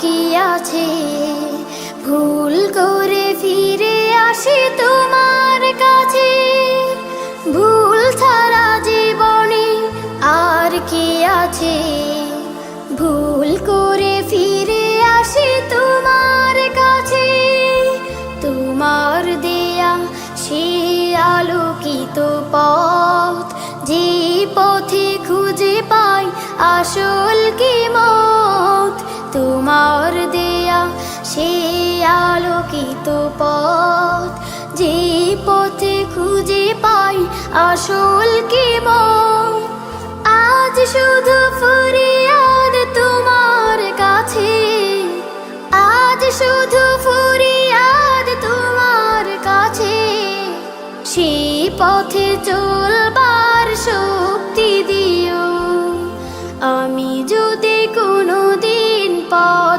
কি আছে? ভুল করে ফিরে আসি তোমার কাছে। ভুল ছাড়া জীবনে আর কি আছে? ভুল করে ফিরে আসি তোমার কাছে। তোমার দেয়া সে আলোকিত পথ, যে পথে খুঁজে পাই আসল কি মত তোমার দেয়া সে আলোকিত পথ। যে পথে খুঁজে পাই আসল কি আজ শুধু ফরিয়াদ তোমার কাছে। আজ শুধু ফরিয়াদ তোমার কাছে। সেই পথে চলবার দিন